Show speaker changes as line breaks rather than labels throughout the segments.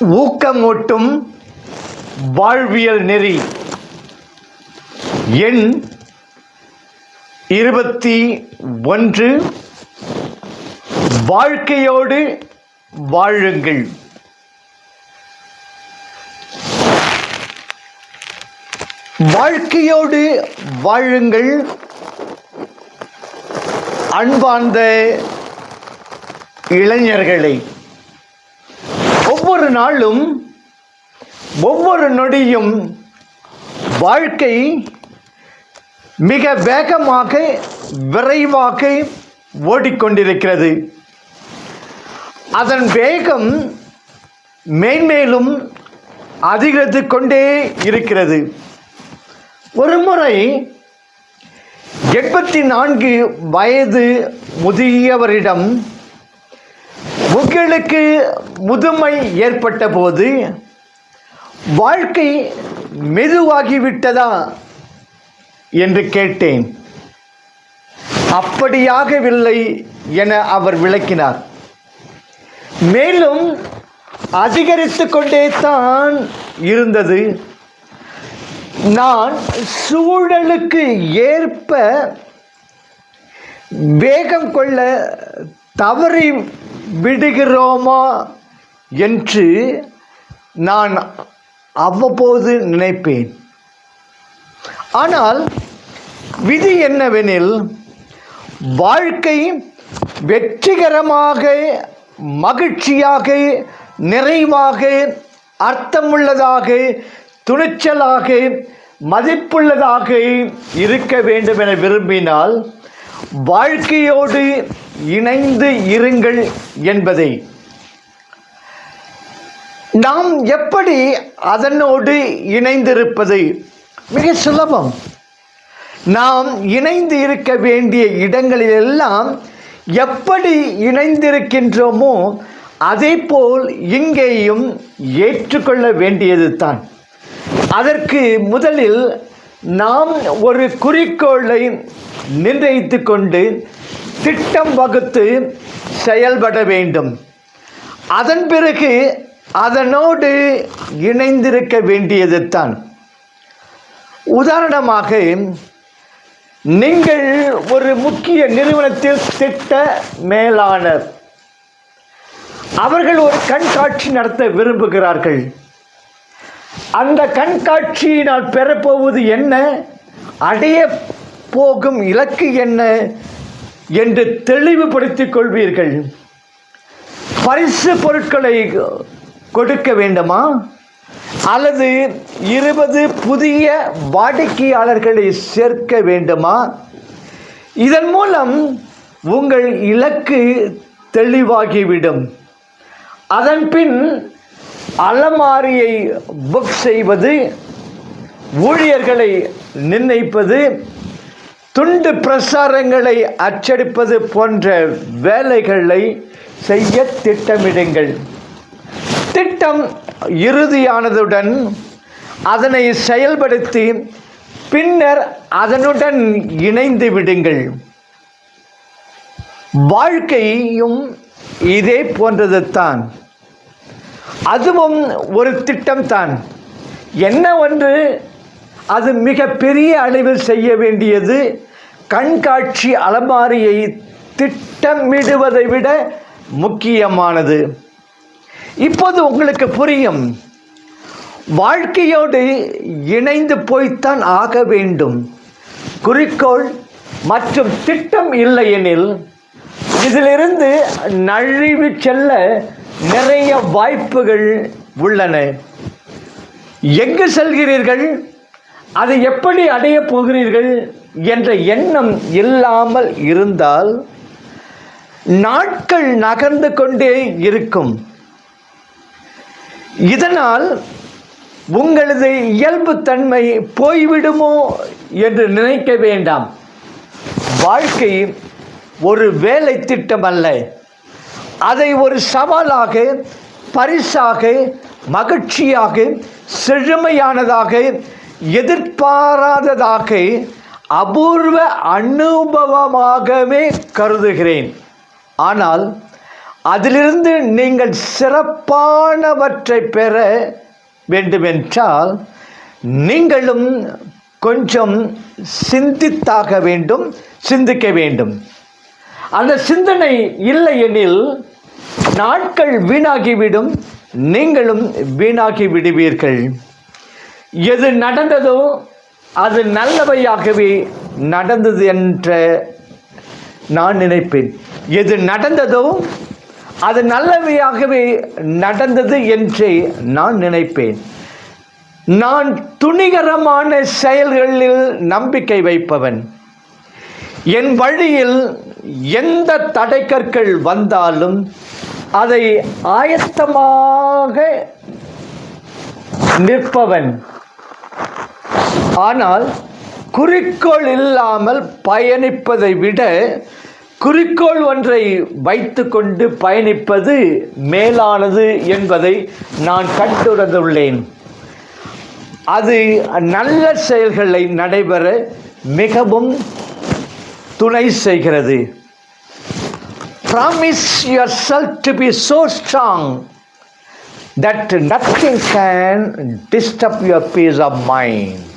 ஊக்கமூட்டும் வாழ்வியல் நெறி. எண் இருபத்தி ஒன்று. வாழ்க்கையோடு வாழுங்கள். வாழ்க்கையோடு வாழுங்கள். அன்பார்ந்த இளைஞர்களை ஒவ்வொரு நாளும் ஒவ்வொரு நொடியும் வாழ்க்கை மிக வேகமாக விரைவாக ஓடிக்கொண்டிருக்கிறது. அதன் வேகம் மேன்மேலும் அதிகரித்து கொண்டே இருக்கிறது. ஒரு முறை எண்பத்தி நான்கு வயது முதியவரிடம் உங்களுக்கு முதுமை ஏற்பட்ட போது வாழ்க்கை மெதுவாகிவிட்டதா என்று கேட்டேன். அப்படியாகவில்லை என அவர் விளக்கினார். மேலும் அதிகரித்து கொண்டே தான் இருந்தது. நான் சூழலுக்கு ஏற்ப வேகம் கொள்ள தவறி விடுகிறோமா என்று நான் அவ்வப்போது நினைப்பேன். ஆனால் விதி என்னவெனில் வாழ்க்கை வெற்றிகரமாக மகிழ்ச்சியாக நிறைவாக அர்த்தமுள்ளதாக துணிச்சலாக மதிப்புள்ளதாக இருக்க வேண்டும் என விரும்பினால் வாழ்க்கையோடு இணைந்து இருங்கள் என்பதை. நாம் எப்படி அதனோடு இணைந்திருப்பது? மிக சுலபம். நாம் இணைந்து இருக்க வேண்டிய இடங்களிலெல்லாம் எப்படி இணைந்திருக்கின்றோமோ அதே போல் இங்கேயும் ஏற்றுக்கொள்ள வேண்டியது தான் அதற்கு முதலில் நாம் ஒரு குறிக்கோளை நிர்ணயித்து கொண்டு திட்டம் வகுத்து செயல்பட வேண்டும். அதன் பிறகு அதனோடு இணைந்திருக்க வேண்டியது தான் உதாரணமாக நீங்கள் ஒரு முக்கிய நிறுவனத்தில் திட்ட மேலாளர். அவர்கள் ஒரு கண்காட்சி நடத்த விரும்புகிறார்கள். அந்த கண்காட்சியினால் பெறப்போவது என்ன? அடைய போகும் இலக்கு என்ன என்று தெளிவுபடுத்திக் கொள்வீர்கள். பரிசு பொருட்களை கொடுக்க வேண்டுமா? அல்லது இருபது புதிய வாடிக்கையாளர்களை சேர்க்க வேண்டுமா? இதன் மூலம் உங்கள் இலக்கு தெளிவாகிவிடும். அதன்பின் அலமாரியை புக் செய்வது ஊழியர்களை நிர்ணயிப்பது துண்டு பிரசாரங்களை அச்சடிப்பது போன்ற வேலைகளை செய்ய திட்டமிடுங்கள். திட்டம் இறுதியானதுடன் அதனை செயல்படுத்தி பின்னர் அதனுடன் இணைந்து விடுங்கள். வாழ்க்கையும் இதே போன்றது தான். அதுவும் ஒரு திட்டம்தான் என்ன ஒன்று அது மிக பெரிய அளவில் செய்ய வேண்டியது கண்காட்சி அலமாரியை திட்டமிடுவதை விட முக்கியமானது. இப்போது உங்களுக்கு புரியும். வாழ்க்கையோடு இணைந்து போய்த்தான் ஆக வேண்டும். குறிக்கோள் மற்றும் திட்டம் இல்லையெனில் இதிலிருந்து நழுவி செல்ல நிறைய வாய்ப்புகள் உள்ளன. எங்கு செல்கிறீர்கள்? அதை எப்படி அடையப் போகிறீர்கள் என்ற எண்ணம் இல்லாமல் இருந்தால் நாட்கள் நகர்ந்து கொண்டே இருக்கும். இதனால் உங்களது இயல்புத்தன்மை போய்விடுமோ என்று நினைக்க வேண்டாம். வாழ்க்கை ஒரு வேலை திட்டம் அல்ல. அதை ஒரு சவாலாக பரிசாக மகிழ்ச்சியாக செழுமையானதாக எதிர்பாராததாக அபூர்வ அனுபவமாகவே கருதுகிறேன். ஆனால் அதிலிருந்து நீங்கள் சிறப்பானவற்றை பெற வேண்டுமென்றால் நீங்களும் கொஞ்சம் சிந்தித்தாக வேண்டும் சிந்திக்க வேண்டும். அந்த சிந்தனை இல்லை எனில் நாட்கள் வீணாகிவிடும் நீங்களும் வீணாகி விடுவீர்கள் எது நடந்ததோ அது நல்லவையாகவே நடந்தது என்ற நான் நினைப்பேன். எது நடந்ததோ அது நல்லவையாகவே நடந்தது என்றே நான் நினைப்பேன். நான் துணிகரமான செயல்களில் நம்பிக்கை வைப்பவன். என் வழியில் எந்த தடைக்கற்கள் வந்தாலும் அதை ஆயத்தமாக நிற்பவன். ஆனால் குறிக்கோள் இல்லாமல் பயணிப்பதை விட குறிக்கோள் ஒன்றை வைத்துக்கொண்டு பயணிப்பது மேலானது என்பதை நான் கண்டுணர்ந்துள்ளேன். அது நல்ல செயல்களை நடைபெற மிகவும் துணை செய்கிறது. Promise yourself to be so strong that nothing can disturb your peace of mind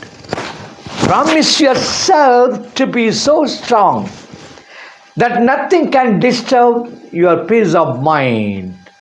Promise yourself to be so strong that nothing can disturb your peace of mind.